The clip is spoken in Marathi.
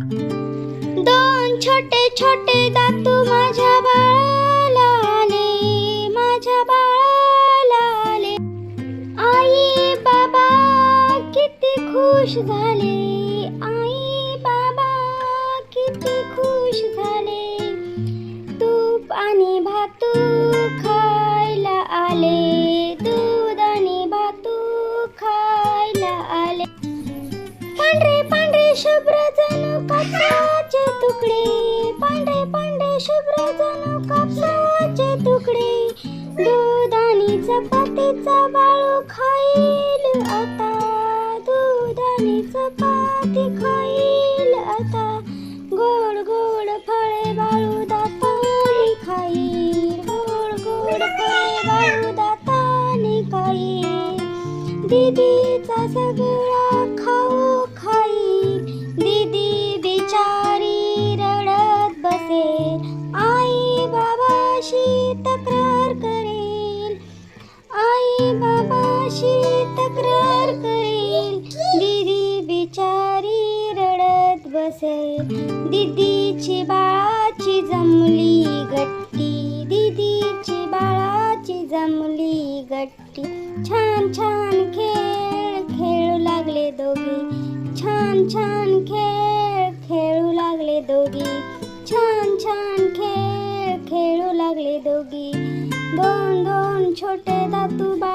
दोन छोटे छोटे दातू माझ्या बाळाला आले माझ्या बाळाला आले आई बाबा किती खुश झाले. आई बाबा किती खुश झाले. तूप आणि भातू खायला आले. दूध आणि भातू खायला आले. पांढरे पांढरे शुभ्र शुभ्र जणू कापसाचे तुकडे दूध आणि चपातीचा बाळू खाईल आता दूध आणि चपाती खाईल आता गोड गोड फळे बाळू दाताने खाईल गोड गोड फळे बाळू दाताने खाईल दिदीचा सगळा बाबाशी तक्रार करेल. आई बाबाशी तक्रार करेल. दीदी बिचारी रडत बसेल. दीदीची बाळाची जमली गट्टी. दीदीची बाळाची जमली गट्टी. छान छान खेळ खेळू लागले दोघे. छान छान खेळ खेळू लागले दोघी. छान छान खेळ खेळू लागले दोघी दोन दोन छोटे दातू बाळा